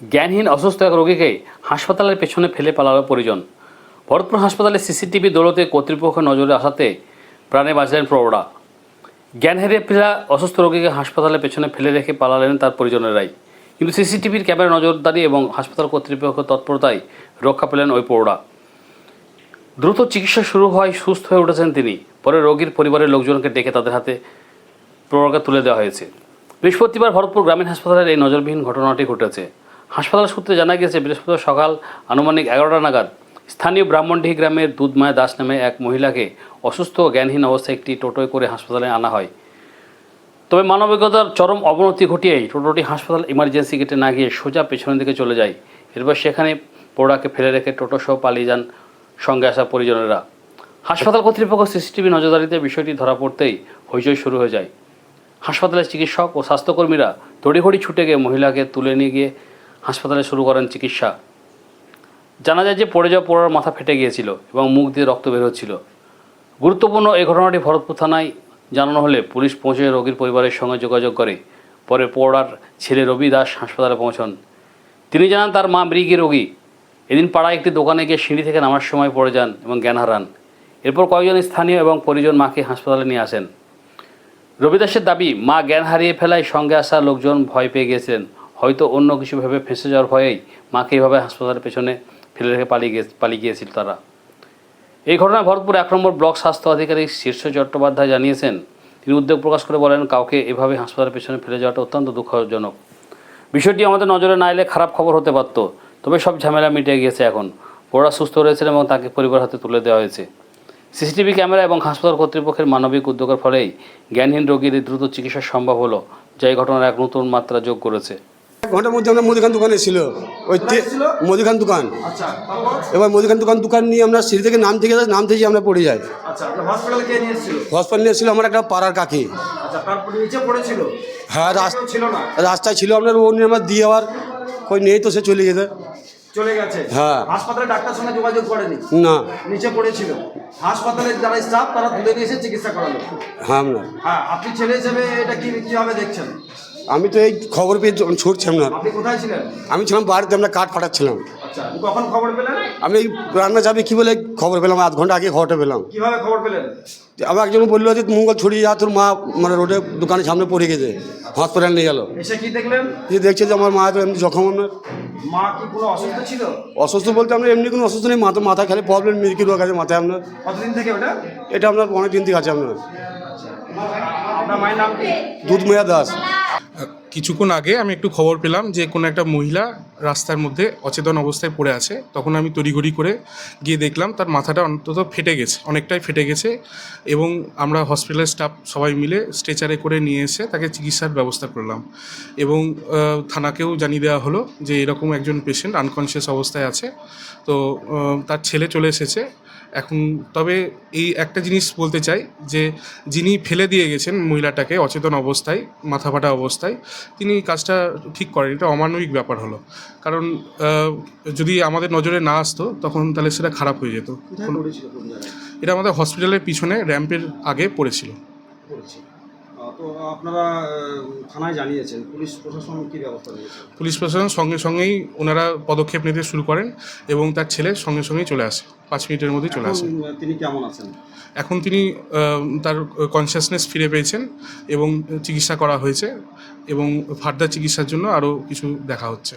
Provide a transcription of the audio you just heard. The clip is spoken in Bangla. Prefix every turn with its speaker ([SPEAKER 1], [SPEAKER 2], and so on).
[SPEAKER 1] জ্ঞানহীন, অসুস্থ এক রোগীকে হাসপাতালের পেছনে ফেলে পালালো পরিজন। ভরতপুর হাসপাতালে সিসিটিভি দৌলতে কর্তৃপক্ষ নজরে আসাতে প্রাণে বাঁচলেন প্রৌঢ়া জ্ঞান হারিয়ে ফেরা অসুস্থ রোগীকে হাসপাতালের পেছনে ফেলে রেখে পালালেন তার পরিজনেরাই। কিন্তু সিসিটিভির ক্যামেরা নজরদারি এবং হাসপাতাল কর্তৃপক্ষ তৎপরতায় রক্ষা পেলেন ওই প্রৌঢ়া দ্রুত চিকিৎসা শুরু হয়, সুস্থ হয়ে উঠেছেন তিনি। পরে রোগীর পরিবারের লোকজনকে ডেকে তাদের হাতে প্রৌঢ়াকে তুলে দেওয়া হয়েছে। বৃহস্পতিবার ভরতপুর গ্রামীণ হাসপাতালের এই নজরবিহীন ঘটনাটি ঘটেছে। হাসপাতাল সূত্রে জানা গিয়েছে, বৃহস্পতিবার সকাল আনুমানিক এগারোটা নাগাদ স্থানীয় ব্রাহ্মণডিহি গ্রামের দুধমায়া দাস নামে এক মহিলাকে অসুস্থ ও জ্ঞানহীন অবস্থায় একটি টোটোয় করে হাসপাতালে আনা হয়। তবে মানবিকতার চরম অবনতি ঘটিয়েই টোটোটি হাসপাতাল ইমার্জেন্সি গেটে না গিয়ে সোজা পেছনের দিকে চলে যায়। এরপর সেখানে পোড়াকে ফেলে রেখে টোটো সহ পালিয়ে যান সঙ্গে আসা পরিজনেরা। হাসপাতাল কর্তৃপক্ষ সিসিটিভি নজরদারিতে বিষয়টি ধরা পড়তেই হইচই শুরু হয়ে যায়। হাসপাতালের চিকিৎসক ও স্বাস্থ্যকর্মীরা তড়িঘড়ি ছুটে গিয়ে মহিলাকে তুলে নিয়ে গিয়ে হাসপাতালে শুরু করেন চিকিৎসা। জানা যায় যে পড়ে যাওয়া পোড়ার মাথা ফেটে গিয়েছিল এবং মুখ দিয়ে রক্ত বের হচ্ছিল গুরুত্বপূর্ণ এই ঘটনাটি ভরতপুর থানায় জানানো হলে পুলিশ পৌঁছে রোগীর পরিবারের সঙ্গে যোগাযোগ করে। পরে পোড়ার ছেলে রবি দাস হাসপাতালে পৌঁছন। তিনি জানান, তার মা মৃগী রোগী। এদিন পাড়ায় একটি দোকানে গিয়ে সিঁড়ি থেকে নামার সময় পড়ে যান এবং জ্ঞান হারান। এরপর কয়েকজন স্থানীয় এবং পরিজন মাকে হাসপাতালে নিয়ে আসেন। রবিদাসের দাবি, মা জ্ঞান হারিয়ে ফেলায় সঙ্গে আসা লোকজন ভয় পেয়ে গিয়েছিলেন। হয়তো অন্য কিছু ভেবে ফেঁসে যাওয়ার ভয়েই মাকে এইভাবে হাসপাতালের পেছনে ফেলে রেখে পালিয়ে গিয়ে পালিয়ে গিয়েছিল তারা। এই ঘটনায় ভরতপুর এক নম্বর ব্লক স্বাস্থ্য আধিকারিক শীর্ষ চট্টোপাধ্যায় জানিয়েছেন, তিনি উদ্বেগ প্রকাশ করে বলেন, কাউকে এভাবে হাসপাতালের পেছনে ফেলে যাওয়াটা অত্যন্ত দুঃখজনক। বিষয়টি আমাদের নজরে না এলে খারাপ খবর হতে পারত, তবে সব ঝামেলা মিটে গিয়েছে এখন। পোড়া সুস্থ রয়েছেন এবং তাকে পরিবার হাতে তুলে দেওয়া হয়েছে। সিসিটিভি ক্যামেরা এবং হাসপাতাল কর্তৃপক্ষের মানবিক উদ্যোগের ফলেই জ্ঞানহীন রোগীদের দ্রুত চিকিৎসা সম্ভব হলো, যা এই ঘটনার এক নতুন মাত্রা যোগ করেছে।
[SPEAKER 2] এক ঘণ্টার মধ্যে আমরা মুদিখান দোকানে ছিল। ওই মুদিখান দোকান।
[SPEAKER 3] আচ্ছা
[SPEAKER 2] এবার মুদিখান দোকান দোকান নিয়ে আমরা সিঁড়ি থেকে নাম থেকে নাম থেকে আমরা পড়ে যাই।
[SPEAKER 3] আচ্ছা হসপিটালে নিয়ে এসেছিল?
[SPEAKER 2] হসপিটাল নিয়ে ছিল আমার একটা পাড়ার কাকি।
[SPEAKER 3] আচ্ছা
[SPEAKER 2] হ্যাঁ রাস্তা রাস্তায় ছিল আপনার ও নিয়ে আমার দিয়ে আবার কই নেই তো সে চলে যেতে
[SPEAKER 3] চলে গেছে?
[SPEAKER 2] হ্যাঁ।
[SPEAKER 3] হাসপাতালে ডাক্তার সঙ্গে যোগাযোগ করেনি?
[SPEAKER 2] না।
[SPEAKER 3] নিচে পড়েছিল। হাসপাতালের যারা স্টাফ তারা তুলে নিয়ে এসে চিকিৎসা করালো।
[SPEAKER 2] হ্যাঁ
[SPEAKER 3] হ্যাঁ আপনি ছেলে হিসেবে এটা কি কীভাবে দেখছেন?
[SPEAKER 2] আমি তো এই খবর পেয়ে যখন ছুটছিলাম না। আমি ছিলাম বাড়িতে আমরা কাঠ ফাটাচ্ছিলাম।
[SPEAKER 3] আচ্ছা কখন খবর পেলেন?
[SPEAKER 2] আমি এই রান্না যাবে কি বলে খবর পেলাম আধ ঘণ্টা আগে খবরটা পেলাম।
[SPEAKER 3] কীভাবে খবর পেলেন?
[SPEAKER 2] আবার একজন বলল যে মঙ্গল ছড়িয়ে যা তোর মা মানে রোডে দোকানের সামনে পড়ে গেছে হসপিটাল নিয়ে গেল।
[SPEAKER 3] এসে কি দেখলেন?
[SPEAKER 2] যে দেখছে যে আমার মা তো এমনি জখম আমার
[SPEAKER 3] মা কি কোনো অসুস্থ ছিল?
[SPEAKER 2] অসুস্থ বলতে আমরা এমনি কোনো অসুস্থ নেই মাথা মাথা খালি প্রবলেম মিরকি রোগ আছে মাথায় আপনার।
[SPEAKER 3] কতদিন থেকে ওটা?
[SPEAKER 2] এটা আপনার অনেক দিন থেকে আছে আপনার।
[SPEAKER 3] আপনার মায়ের নাম কি?
[SPEAKER 2] দুধ মেয়া দাস
[SPEAKER 4] কিছুক্ষণ আগে আমি একটু খবর পেলাম যে কোনো একটা মহিলা রাস্তার মধ্যে অচেতন অবস্থায় পড়ে আছে। তখন আমি তড়িঘড়ি করে গিয়ে দেখলাম তার মাথাটা অন্তত ফেটে গেছে অনেকটাই ফেটে গেছে এবং আমরা হসপিটালের স্টাফ সবাই মিলে স্ট্রেচারে করে নিয়ে এসে তাকে চিকিৎসার ব্যবস্থা করলাম এবং থানাকেও জানিয়ে দেওয়া হলো যে এরকম একজন পেশেন্ট আনকনসিয়াস অবস্থায় আছে। তো তার ছেলে চলে এসেছে। এখন তবে এই একটা জিনিস বলতে চাই যে যিনি ফেলে দিয়ে গেছেন মহিলাটাকে অচেতন অবস্থায় মাথা ফাটা অবস্থায় তিনি কাজটা ঠিক করেন এটা অমানবিক ব্যাপার হলো। কারণ যদি আমাদের নজরে না আসতো তখন তাহলে সেটা খারাপ হয়ে যেত। এটা আমাদের হসপিটালের পিছনে র্যাম্পের আগে পড়েছিল।
[SPEAKER 3] তো আপনারা থানায় জানিয়েছেন পুলিশ প্রশাসন কি ব্যবস্থা নিয়েছে?
[SPEAKER 4] পুলিশ প্রশাসন সঙ্গে সঙ্গেই ওনারা পদক্ষেপ নিতে শুরু করেন এবং তার ছেলে সঙ্গে সঙ্গেই চলে আসে পাঁচ মিনিটের মধ্যেই চলে আসে।
[SPEAKER 3] তিনি কেমন আছেন?
[SPEAKER 4] এখন তিনি তার কনসিয়াসনেস ফিরে পেয়েছেন এবং চিকিৎসা করা হয়েছে এবং ফার্দার চিকিৎসার জন্য আরও কিছু দেখা হচ্ছে।